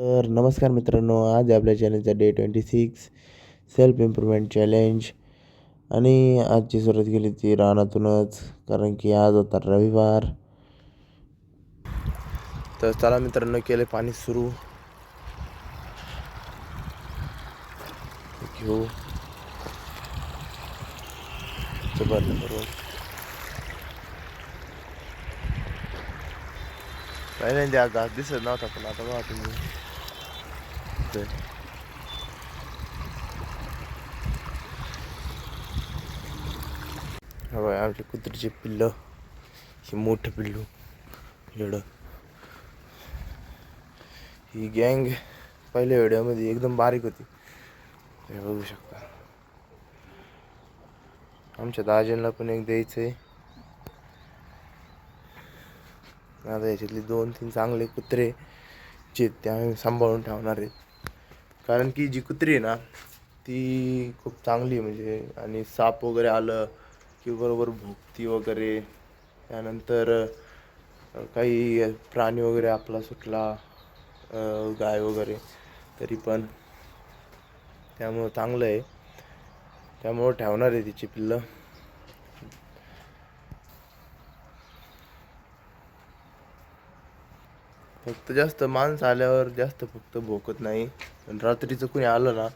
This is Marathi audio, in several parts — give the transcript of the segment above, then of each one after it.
तर नमस्कार मित्रांनो आज आपल्या चॅलेंजचा day twenty six self improvement challenge आणि आजची सुरुवात केली ती रानातूनच कारण की आज होता रविवार. तर चला मित्रांनो केले पाणी सुरू. घेऊ. बरोबर पहिल्यांदा आज दिसत नव्हता पण आता बघा तुम्ही. इथं. हा बघा आमच्या कुत्रीचे पिल्लं. हे मोठं पिल्लू. एवढं. ही गँग पहिल्या व्हिडिओमध्ये एकदम बारीक होती. हे बघू शकता. आमच्या दाजींना पण एक द्यायचं आहे आता याच्यातले दोन तीन चांगले कुत्रे जे ते आम्ही सांभाळून ठेवणार आहेत. कारण की जी कुत्री आहे ना ती खूप चांगली आहे म्हणजे. आणि साप वगैरे आलं की बरोबर भुकती वगैरे. त्यानंतर काही प्राणी वगैरे आपला सुटला गाय वगैरे तरी पण त्यामुळं चांगलं आहे. त्यामुळं ठेवणार आहे तिची पिल्लं. फक्त जास्त माणसं आल्यावर जास्त फक्त भोकत नाही. पण रात्रीचं कोणी आलं ना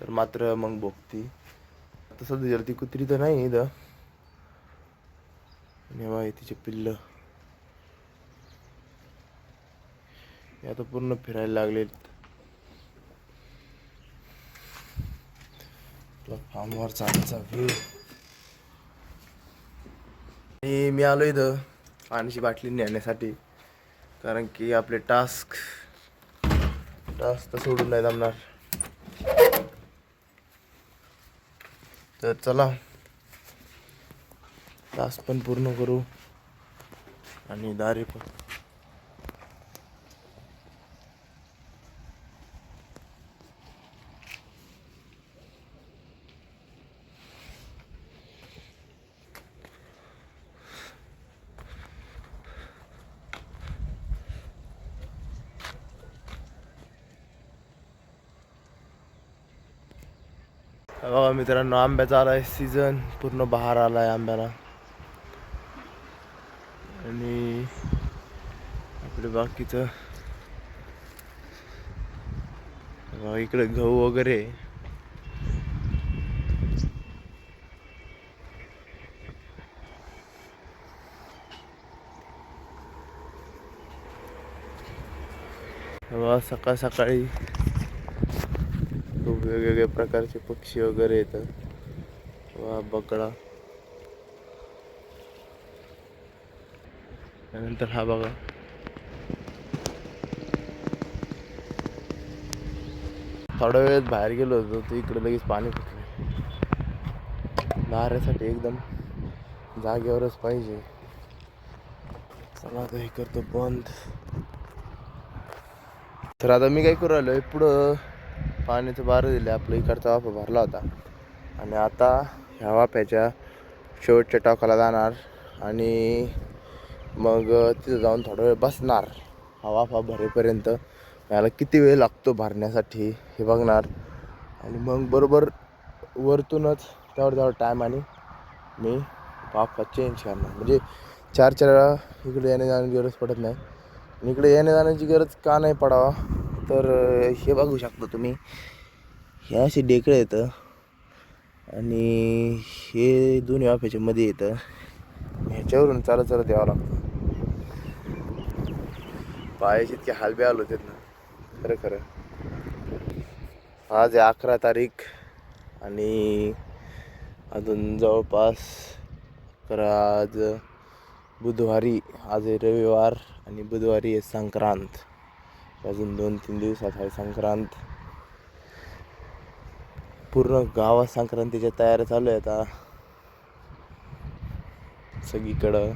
तर मात्र मग भोगती तसं जर ती कुत्री तर नाही इथं. आणि तिचे पिल्लं. हे आता पूर्ण फिरायला लागलेत. फार्मवर चालचा व्ह्यू आणि मी आलो इथं. पाण्याची बाटली नेण्यासाठी. कारण की आपले टास्क टास्क तर सोडून नाही जमणार. तर चला टास्क पण पूर्ण करू आणि दारे पण. बघा मित्रांनो आंब्याचा आला आहे सीझन पूर्ण बहार आहे आंब्याला. आणि आपलं बाकीचं बघा इकडे गहू वगैरे. सकाळ सकाळी खूप वेगवेगळ्या प्रकारचे पक्षी वगैरे येतात. वा बकडा. त्यानंतर हा बघा. थोड्या वेळेत बाहेर गेलो होतो तर इकडे लगेच पाणी फुटलं. नाऱ्यासाठी एकदम जागेवरच पाहिजे. चला आता हे करतो बंद. तर आता मी काय करू राहिलोय पुढं पाण्याचं बारं दिलं आपलं इकडचा वाफा भरला होता. आणि आता ह्या वाफ्याच्या शेवटच्या टॉकाला जाणार आणि मग तिथं जाऊन थोडा वेळ बसणार. हा वाफा भरेपर्यंत याला किती वेळ लागतो भरण्यासाठी हे बघणार. आणि मग बरोबर वरतूनच तेवढं जवळ टाईम आणि मी वाफा चेंज करणार. म्हणजे चार चार वेळा इकडे येण्या जाण्याची गरज पडत नाही. इकडे येण्या जाण्याची गरज का नाही पडावा तर हे बघू शकता तुम्ही. हे असे डेकळे येतं आणि हे दोन्ही वाफ्याच्या मध्ये येतं ह्याच्यावरून चालत चालत यावं लागतं. पायाचे इतके हालबे आलो होते ना. खरं खरं. आज आहे अकरा तारीख आणि अजून जवळपास तर आज बुधवारी आज आहे रविवार आणि बुधवारी आहे संक्रांत. अजून दोन तीन दिवसात आहे संक्रांत. पूर्ण गावात संक्रांतीच्या तयाऱ्या चालू आहेत आता सगळीकडं.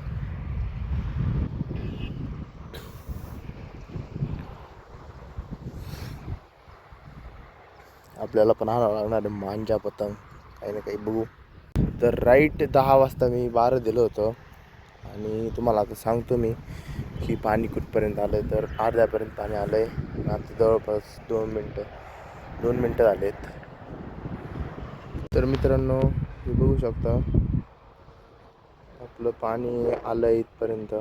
आपल्याला पण आणावं लागणार आहे मांजा पतंग काही ना काही बघू. तर राईट दहा वाजता मी बारा दिलं होतं. आणि तुम्हाला आता सांगतो मी. की पाणी कुठपर्यंत आलं आहे तर अर्ध्यापर्यंत पाणी आलं आहे आता जवळपास दोन मिनटं दोन मिनटं झालेत. तर मित्रांनो हे बघू शकता आपलं पाणी आलं इथपर्यंत.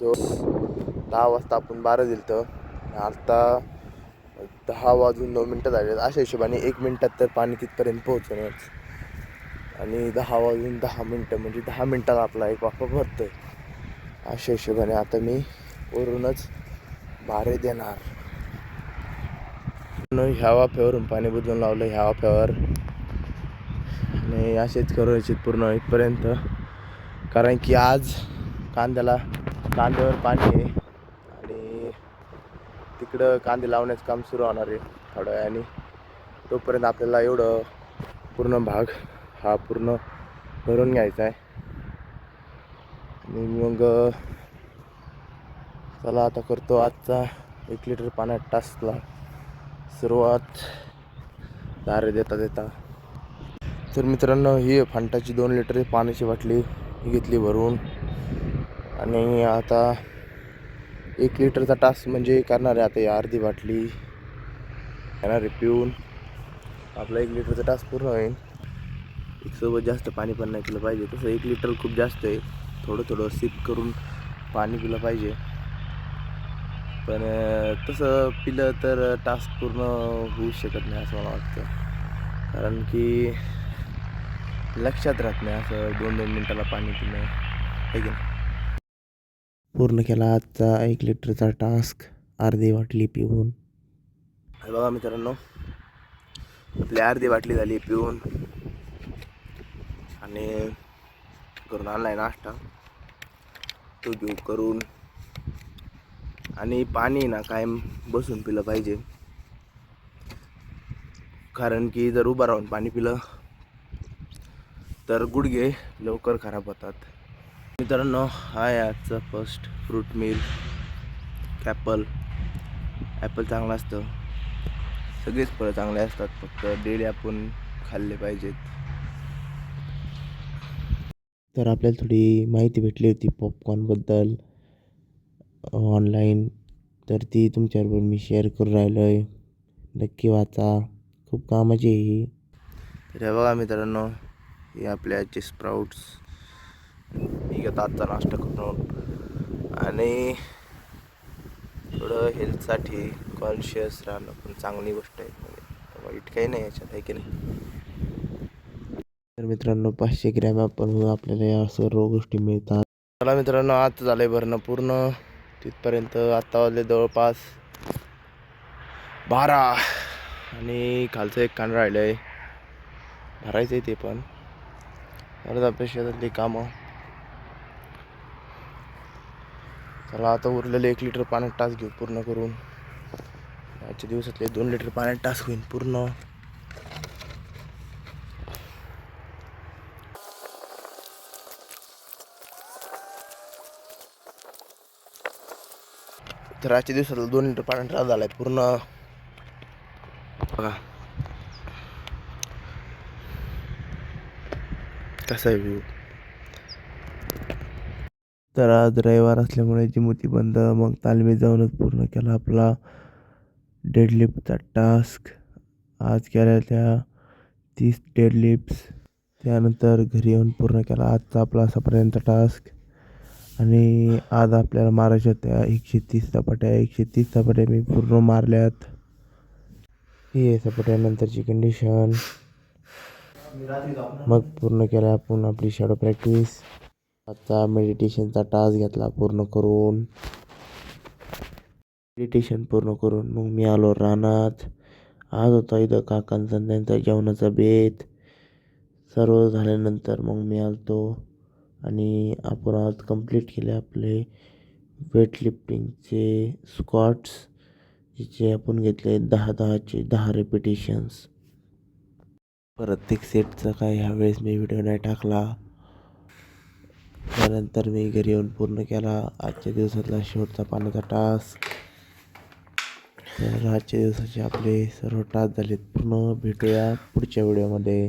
जो दहा वाजता आपण बारा दिलं तर आता दहा वाजून नऊ मिनटं झाले अशा हिशोबाने एक मिनटात तर पाणी तिथपर्यंत पोहोचणार आणि दहा वाजून दहा मिनटं म्हणजे दहा मिनटात आपला एक वाफा आहे अशा हिशोबाने आता मी वरूनच भारे देणार. ह्या वाफ्यावरून पाणी बुजवून लावलं ह्या वाफ्यावर. आणि असेच करायचे पूर्ण इथपर्यंत. कारण की आज कांद्याला कांद्यावर पाणी आहे. आणि तिकडं कांदे लावण्याचं काम सुरू होणार आहे थोड्या वेळाने. तोपर्यंत आपल्याला एवढं पूर्ण भाग हा पूर्ण भरून घ्यायचा आहे. आणि मग चला आता करतो आजचा एक लिटर पाण्यात टास्कला. सुरुवात. दारे देता देता. तर मित्रांनो ही फांटाची दोन लिटर पाण्याची बाटली ही घेतली भरून. आणि आता एक लिटरचा टास्क म्हणजे करणार आहे आता अर्धी बाटली. येणार आहे पिऊन. आपला एक लिटरचा टास्क पूर्ण होईल. एक सोबत जास्त पाणी पण नाही पिलं पाहिजे. तसं एक लिटर खूप जास्त आहे. थोडं थोडं सिप करून पाणी पिलं पाहिजे. पण तसं पिलं तर टास्क पूर्ण होऊ शकत नाही असं मला वाटतं. कारण की लक्षात राहत नाही असं दोन दोन मिनटाला पाणी पिणं. आहे की नाही? पूर्ण केला आजचा एक लिटरचा टास्क अर्धी बाटली पिऊन. बघा मित्रांनो आपली अर्धी बाटली झाली पिऊन. आणि करून आणलाय नाश्ता. तो घेऊ करून. आणि पाणी ना कायम बसून पिलं पाहिजे. कारण की जर उभं राहून पाणी पिलं तर गुडघे लवकर खराब होतात. मित्रांनो हा आजचं first fruit meal apple apple चांगलं असतं. सगळेच फळं चांगले असतात. फक्त डेली आपण खाल्ले पाहिजेत. तर आपल्याला थोडी माहिती भेटली होती पॉपकॉर्नबद्दल ऑनलाईन तर ती तुमच्याबरोबर मी शेअर करून राहिलो आहे नक्की वाचा. खूप कामाची आहे ही. तर हे बघा मित्रांनो हे आपल्या आजचे स्प्राऊट्स मी घेतो आजचा नाश्ता करून. आणि थोडं हेल्थसाठी कॉन्शियस राहणं पण चांगली गोष्ट आहे. म्हणजे वाईट काही नाही याच्यात आहे की नाही? तर मित्रांनो पाचशे ग्रॅम आपण आपल्याला या सर्व गोष्टी मिळतात. मला मित्रांनो आज झालं आहे भरणं पूर्ण. तिथपर्यंत आत्ता वाजले जवळपास बारा. आणि खालचं एक कान राहिलं आहे भरायचं आहे ते पण. परत आपल्या शेतातली कामं. चला आता उरलेले एक लिटर पाण्यात टास घेऊ पूर्ण करून. आजच्या दिवसातले दोन लिटर पाण्यात टास होईल पूर्ण. तर आजच्या दिवसातला दोन लिटर पाण्यात झाला आहे पूर्ण. बघा. कसा आहे व्ह्यू तर आज रविवार असल्यामुळे जिमुती बंद मग तालमी जाऊनच पूर्ण केला आपला डेडलिफ्टचा टास्क आज केल्या त्या तीस डेडलिफ्ट्स त्यानंतर घरी येऊन पूर्ण केला आजचा आपला असापर्यंत टास्क आणि आज आपल्याला मारायच्या होत्या एकशे तीस चपाट्या. एकशे तीस चपाट्या मी पूर्ण मारल्यात. ही आहे चपाट्यानंतरची कंडिशन मग पूर्ण केला आपण आपली शॅडो प्रॅक्टिस आजचा मेडिटेशनचा टास्क घेतला पूर्ण करून. मेडिटेशन पूर्ण करून मग मी आलो रानात. आज होता इथं काकांचा त्यांचा जेवणाचा बेत. सर्व झाल्यानंतर मग मी आलतो. आणि आपण आज कंप्लीट केले आपले वेटलिफ्टिंगचे स्क्वॉट्स जे आपण घेतले दहा दहाचे दहा रेपिटेशन्स प्रत्येक सेटचा काय ह्यावेळेस मी व्हिडिओ नाही टाकला. त्यानंतर मी घरी येऊन पूर्ण केला. आजच्या दिवसातला शेवटचा पाण्याचा टास्क तर आजच्या दिवसाचे आपले सर्व टास्क झालेत. पूर्ण भेटूया पुढच्या व्हिडिओमध्ये